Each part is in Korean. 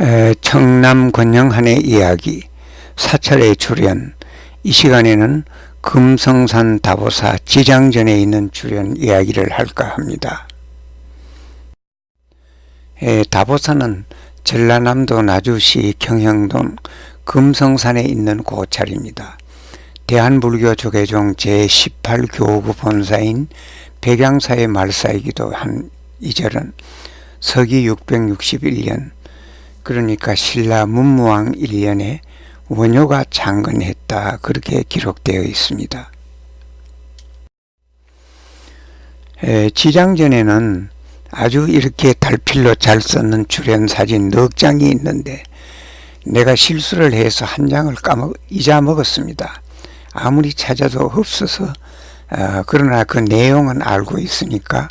에, 청남 권영한의 이야기 사찰의 출연 이 시간에는 금성산 다보사 지장전에 있는 출연 이야기를 할까 합니다. 에, 다보사는 전라남도 나주시 경형동 금성산에 있는 고찰입니다. 대한불교 조계종 제18교구 본사인 백양사의 말사이기도 한 이 절은 서기 661년 그러니까 신라 문무왕 1년에 원효가 창건했다 그렇게 기록되어 있습니다. 에, 지장전에는 아주 이렇게 달필로 잘 썼는 출연 사진 넉 장이 있는데 내가 실수를 해서 한 장을 까먹 잊어먹었습니다. 아무리 찾아도 없어서 어, 그러나 그 내용은 알고 있으니까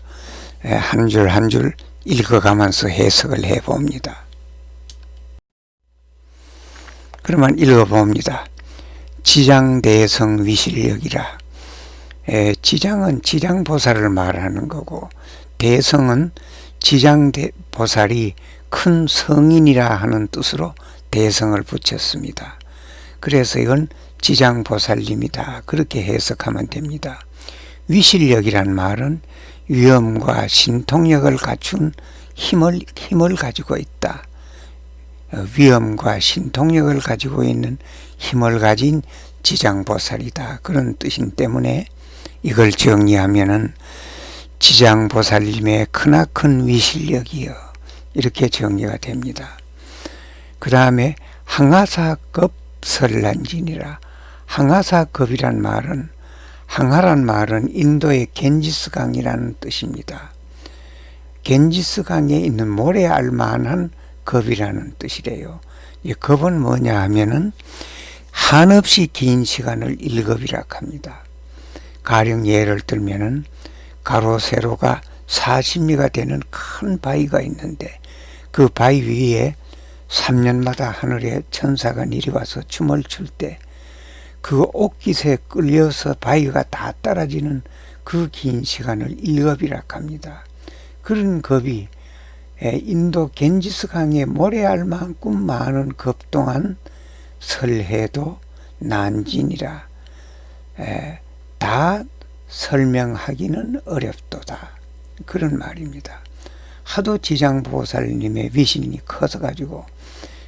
한 줄 한 줄 읽어가면서 해석을 해봅니다. 그러면 읽어봅니다. 지장대성 위실력이라. 에, 지장은 지장보살을 말하는 거고 대성은 지장보살이 큰 성인이라 하는 뜻으로 대성을 붙였습니다. 그래서 이건 지장보살님이다. 그렇게 해석하면 됩니다. 위실력이란 말은 위엄과 신통력을 갖춘 힘을, 힘을 가지고 있다. 어, 위엄과 신통력을 가지고 있는 힘을 가진 지장보살이다. 그런 뜻인 때문에 이걸 정리하면은 지장보살님의 크나큰 위실력이여 이렇게 정리가 됩니다. 그 다음에 항하사급 설란진이라 항하사급이란 말은 항하란 말은 인도의 겐지스 강이라는 뜻입니다. 겐지스 강에 있는 모래 알만한 겁이라는 뜻이래요. 이 겁은 뭐냐 하면은 한없이 긴 시간을 일겁이라 합니다. 가령 예를 들면은 가로 세로가 40미가 되는 큰 바위가 있는데 그 바위 위에 3년마다 하늘에 천사가 내려와서 춤을 출 때그 옥깃에 끌려서 바위가 다 떨어지는 그 긴 시간을 일겁이라 합니다. 그런 겁이 인도 겐지스 강에 모래알만큼 많은 겁 동안 설해도 난진이라 다 설명하기는 어렵도다. 그런 말입니다. 하도 지장보살님의 위신이 커서 가지고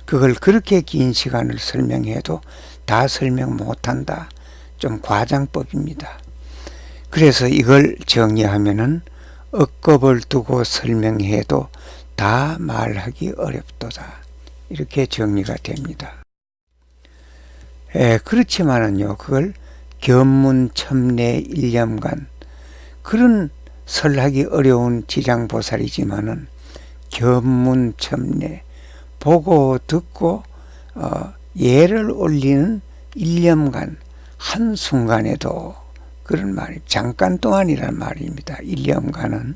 그걸 그렇게 긴 시간을 설명해도 다 설명 못한다. 좀 과장법입니다. 그래서 이걸 정리하면은 억겁을 두고 설명해도 다 말하기 어렵도다. 이렇게 정리가 됩니다. 에, 그렇지만은요, 그걸 견문첨내 일념간 그런 설하기 어려운 지장보살이지만은 견문첨내 보고 듣고 어, 예를 올리는 일념간 한 순간에도 그런 말이 잠깐 동안이란 말입니다. 일념간은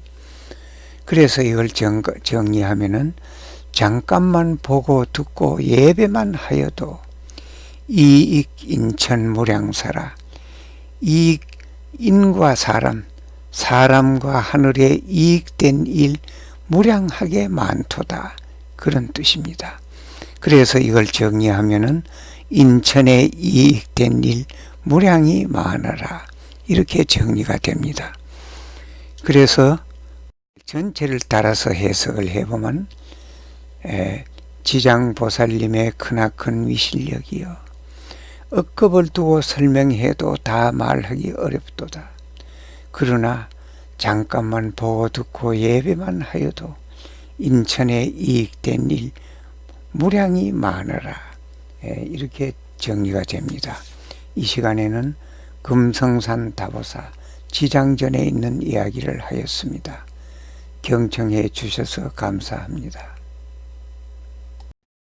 그래서 이걸 정, 정리하면은 잠깐만 보고 듣고 예배만 하여도 이익 인천 무량사라 이익 인과 사람 사람과 하늘에 이익된 일 무량하게 많도다 그런 뜻입니다. 그래서 이걸 정리하면은 인천에 이익된 일 무량이 많아라 이렇게 정리가 됩니다. 그래서 전체를 따라서 해석을 해보면 지장보살님의 크나큰 위실력이요 억겁을 두고 설명해도 다 말하기 어렵도다. 그러나 잠깐만 보고 듣고 예배만 하여도 인천에 이익된 일 무량이 많으라. 이렇게 정리가 됩니다. 이 시간에는 금성산 다보사 지장전에 있는 이야기를 하였습니다. 경청해 주셔서 감사합니다.